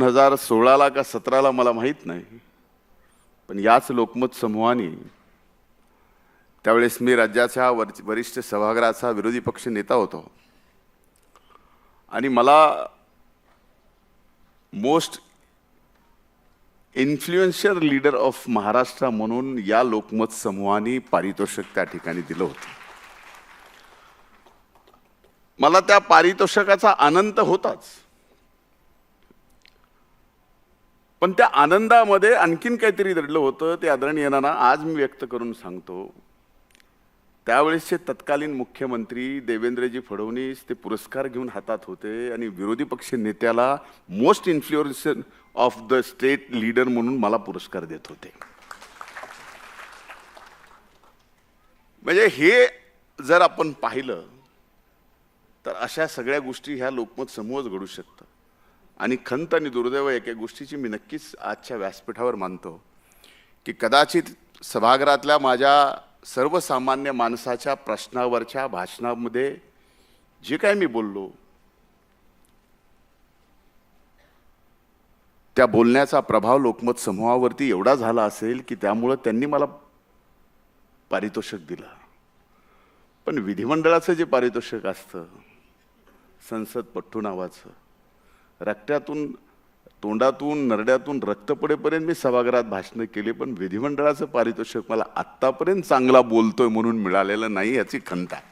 दोन हजार सोळाला का सतराला मला माहीत नाही. पण याच लोकमत समूहाने त्यावेळेस मी राज्याच्या वर- वरिष्ठ सभागृहाचा विरोधी पक्ष नेता होतो. आणि मला most influential leader of Maharashtra म्हणून या लोकमत समूहाने पारितोषिक त्या ठिकाणी दिलं होतं. मला त्या पारितोषिकाचा आनंद होताच. पण त्या आनंदामध्ये आणखीन काहीतरी दडलं होतं ते आदरणीयांना आज मी व्यक्त करून सांगतो. त्यावेळेसचे तत्कालीन मुख्यमंत्री देवेंद्रजी फडणवीस ते पुरस्कार घेऊन हातात होते आणि विरोधी पक्ष नेत्याला most influencer of the state leader म्हणून मला पुरस्कार देत होते. म्हणजे हे जर आपण पाहिलं तर अशा सगळ्या गोष्टी ह्या लोकमत समूहच घडू शकतं. आणि खंत आणि दुर्दैव एका गोष्टीची मी नक्कीच आजच्या व्यासपीठावर मानतो की कदाचित सभागृहातल्या माझ्या सर्वसामान्य माणसाच्या प्रश्नावरच्या भाषणामध्ये जे काय मी बोललो त्या बोलण्याचा प्रभाव लोकमत समूहावरती एवढा झाला असेल की त्यामुळं त्यांनी मला पारितोषिक दिलं. पण विधिमंडळाचं जे पारितोषिक असतं संसद पट्टू नावाचं रक्त्यातून तोंडातून नरड्यातून रक्त पडेपर्यंत मी सभागृहात भाषणं केली पण विधिमंडळाचं पारितोषिक मला आत्तापर्यंत चांगला बोलतोय म्हणून मिळालेलं नाही याची खंत आहे.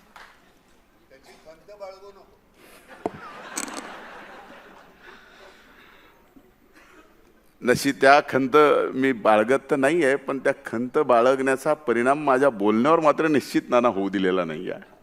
नशी त्या खंत मी बाळगत तर नाही आहे पण त्या खंत बाळगण्याचा परिणाम माझ्या बोलण्यावर मात्र निश्चित नाना होऊ दिलेला नाही आहे